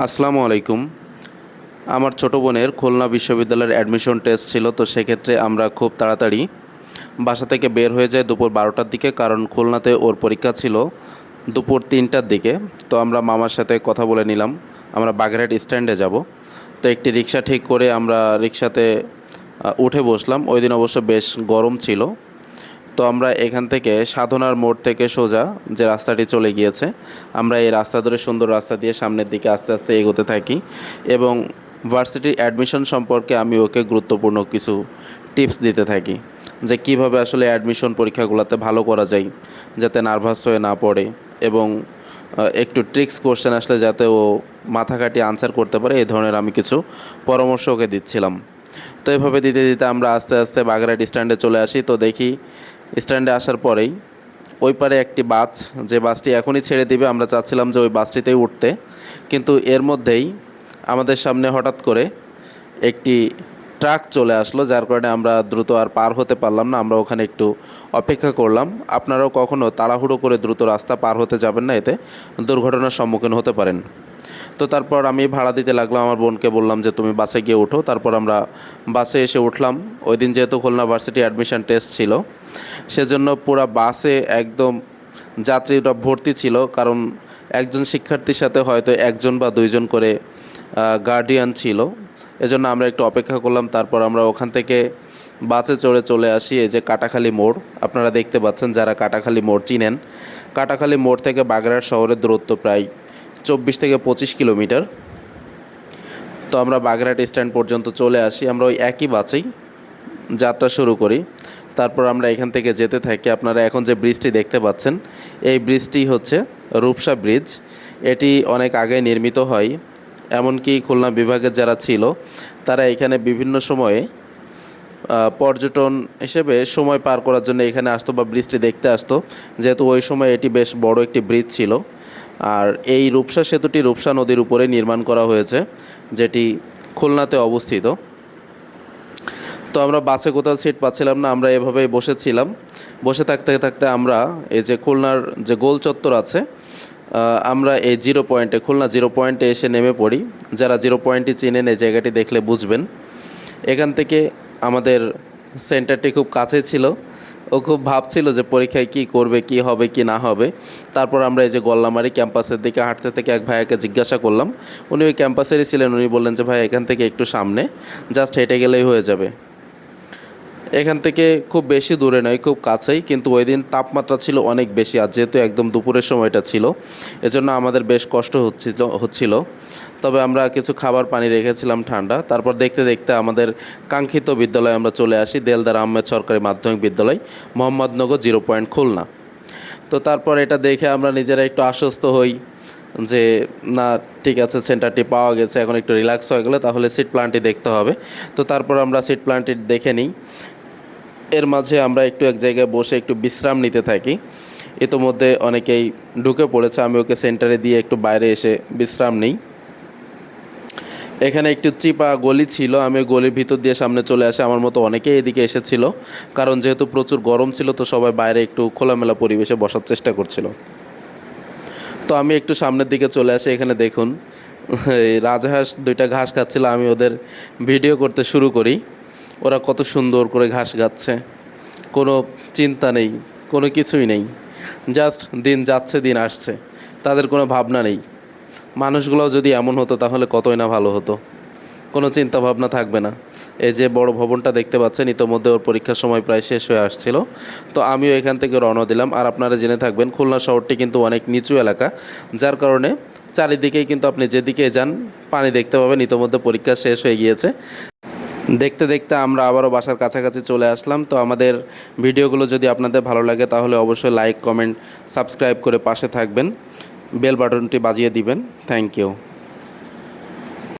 আসসালামু আলাইকুম। আমার ছোটো বোনের খুলনা বিশ্ববিদ্যালয়ের অ্যাডমিশন টেস্ট ছিল, তো সেক্ষেত্রে আমরা খুব তাড়াতাড়ি বাসা থেকে বের হয়ে যাই দুপুর বারোটার দিকে, কারণ খুলনাতে ওর পরীক্ষা ছিল দুপুর তিনটার দিকে। তো আমরা মামার সাথে কথা বলে নিলাম, আমরা বাগেরহাট স্ট্যান্ডে যাব। তো একটি রিক্সা ঠিক করে আমরা রিক্সাতে উঠে বসলাম। ওই দিন অবশ্য বেশ গরম ছিল। তো আমরা এখান থেকে সাধনার মোড় থেকে সোজা যে রাস্তাটি চলে গিয়েছে, আমরা এই রাস্তা ধরে সুন্দর রাস্তা দিয়ে সামনের দিকে আস্তে আস্তে এগোতে থাকি এবং ভার্সিটির অ্যাডমিশন সম্পর্কে আমি ওকে গুরুত্বপূর্ণ কিছু টিপস দিতে থাকি যে কীভাবে আসলে অ্যাডমিশন পরীক্ষাগুলোতে ভালো করা যায় যাতে নার্ভাস হয়ে না পড়ে এবং একটু ট্রিক্স কোশ্চেন আসলে যাতে ও মাথা কাটিয়ে আনসার করতে পারে, এই ধরনের আমি কিছু পরামর্শ ওকে দিচ্ছিলাম। তো এভাবে দিতে দিতে আমরা আস্তে আস্তে বাগেরহাট স্ট্যান্ডে চলে আসি। তো দেখি স্ট্যান্ডে আসার পরেই ওই পারে একটি বাস, যে বাসটি এখনই ছেড়ে দিবে, আমরা চাচ্ছিলাম যে ওই বাসটিতেই উঠতে। কিন্তু এর মধ্যেই আমাদের সামনে হঠাৎ করে একটি ট্রাক চলে আসলো, যার কারণে আমরা দ্রুত আর পার হতে পারলাম না, আমরা ওখানে একটু অপেক্ষা করলাম। আপনারাও কখনও তাড়াহুড়ো করে দ্রুত রাস্তা পার হতে যাবেন না, এতে দুর্ঘটনার সম্মুখীন হতে পারেন। তো তারপর আমি ভাড়া দিতে লাগলাম, আমার বোনকে বললাম যে, তুমি বাসে গিয়ে ওঠো তারপর আমরা বাসে এসে উঠলাম। ওই দিন যেহেতু খুলনা ভার্সিটি অ্যাডমিশন টেস্ট ছিল সেজন্য পুরো বাসে একদম যাত্রীরা ভর্তি ছিল, কারণ একজন শিক্ষার্থীর সাথে হয়তো একজন বা দুইজন করে গার্ডিয়ান ছিল। এজন্য আমরা একটু অপেক্ষা করলাম, তারপর আমরা ওখান থেকে বাসে চড়ে চলে আসি, এই যে কাটাখালি মোড়। আপনারা দেখতে পাচ্ছেন যারা কাটাখালি মোড় চিনেন। কাটাখালী মোড় থেকে বাগড়ার শহরের দূরত্ব প্রায় চব্বিশ থেকে পঁচিশ কিলোমিটার। তো আমরা বাগেরহাট স্ট্যান্ড পর্যন্ত চলে আসি, আমরা ওই একই বাসেই যাত্রা শুরু করি। তারপর আমরা এখান থেকে যেতে থাকি। আপনারা এখন যে ব্রিজটি দেখতে পাচ্ছেন, এই ব্রিজটি হচ্ছে রূপসা ব্রিজ। এটি অনেক আগে নির্মিত হয়, এমনকি খুলনা বিভাগের যারা ছিল, তারা এখানে বিভিন্ন সময়ে পর্যটন হিসেবে সময় পার করার জন্য এখানে আসতো বা ব্রিজটি দেখতে আসতো। যেহেতু ওই সময় এটি বেশ বড় একটি ব্রিজ ছিল। আর এই রূপসা সেতুটি রূপসা নদীর উপরে নির্মাণ করা হয়েছে, যেটি খুলনাতে অবস্থিত। তো আমরা বাসে কোথাও সিট পাচ্ছিলাম না, আমরা এভাবেই বসেছিলাম। বসে থাকতে থাকতে আমরা এই যে খুলনার যে গোল চত্বর আছে আমরা এই জিরো পয়েন্টে খুলনা জিরো পয়েন্টে এসে নেমে পড়ি। যারা জিরো পয়েন্টটি চিনেন এই জায়গাটি দেখলে বুঝবেন। এখান থেকে আমাদের সেন্টারটি খুব কাছে ছিল। ও খুব ভাবছিল যে পরীক্ষায় কি করবে, কি হবে, কি না হবে। তারপর আমরা এই যে গল্লামারি ক্যাম্পাসের দিকে হাঁটতে থেকে এক ভাইয়াকে জিজ্ঞাসা করলাম। উনি ওই ক্যাম্পাসেরই ছিলেন, উনি বললেন যে, ভাই, এখান থেকে একটু সামনে জাস্ট হেঁটে গেলেই হয়ে যাবে। এখান থেকে খুব বেশি দূরে নয়, খুব কাছেই, কিন্তু ওই দিন তাপমাত্রা ছিল অনেক বেশি আর যেহেতু একদম দুপুরের সময়টা ছিল, এজন্য আমাদের বেশ কষ্ট হচ্ছিল হচ্ছিল। তবে আমরা কিছু খাবার পানি রেখেছিলাম ঠান্ডা, তারপর দেখতে দেখতে আমাদের কাঙ্ক্ষিত বিদ্যালয়ে আমরা চলে আসি, দেলদার আহমেদ সরকারি মাধ্যমিক বিদ্যালয়, মোহাম্মদনগর জিরো পয়েন্ট খুলনা। তো তারপর এটা দেখে আমরা নিজেরা একটু আশ্বস্ত হই যে, না, ঠিক আছে, সেন্টারটি পাওয়া গেছে, এখন একটু রিল্যাক্স হয়ে গেলে তাহলে সিট প্ল্যানটি দেখতে হবে। তো তারপর আমরা সিট প্ল্যানটি দেখে নিই। এর মাঝে আমরা একটু এক জায়গায় বসে একটু বিশ্রাম নিতে থাকি। ইতোমধ্যে অনেকেই ঢুকে পড়েছে, আমি ওকে সেন্টারে দিয়ে একটু বাইরে এসে বিশ্রাম নিই। এখানে একটু চিপা গলি ছিল, আমি গলির ভিতর দিয়ে সামনে চলে আসি, আমার মতো অনেকেই এদিকে এসেছিল। কারণ যেহেতু প্রচুর গরম ছিল, তো সবাই বাইরে একটু খোলামেলা পরিবেশে বসার চেষ্টা করছিল। তো আমি একটু সামনের দিকে চলে আসি, এখানে দেখুন রাজহাঁস দুইটা ঘাস খাচ্ছিল, আমি ওদের ভিডিও করতে শুরু করি। ওরা কত সুন্দর করে ঘাস গাচ্ছে। কোনো চিন্তা নেই, কোনো কিছুই নেই। জাস্ট দিন যাচ্ছে, দিন আসছে। তাদের কোনো ভাবনা নেই। মানুষগুলো যদি এমন হতো, তাহলে কতই না ভালো হতো। কোনো চিন্তা ভাবনা থাকবে না। এই যে বড় ভবনটা দেখতে পাচ্ছেন, ইতোমধ্যে ওর পরীক্ষার সময় প্রায় শেষ হয়ে আসছিল। তো আমিও এখান থেকে রওনা দিলাম। আর আপনারা জেনে থাকবেন, খুলনা শহরটি কিন্তু অনেক নিচু এলাকা, যার কারণে চারিদিকেই কিন্তু আপনি যেদিকে যান, পানি দেখতে পাবেন। ইতোমধ্যে পরীক্ষা শেষ হয়ে গিয়েছে। দেখতে দেখতে আমরা আবারও বাসার কাছাকাছি চলে আসলাম। তো আমাদের ভিডিওগুলো যদি আপনাদের ভালো লাগে, তাহলে অবশ্যই লাইক কমেন্ট সাবস্ক্রাইব করে পাশে থাকবেন। বেল বাটনটি বাজিয়ে দিবেন। Thank you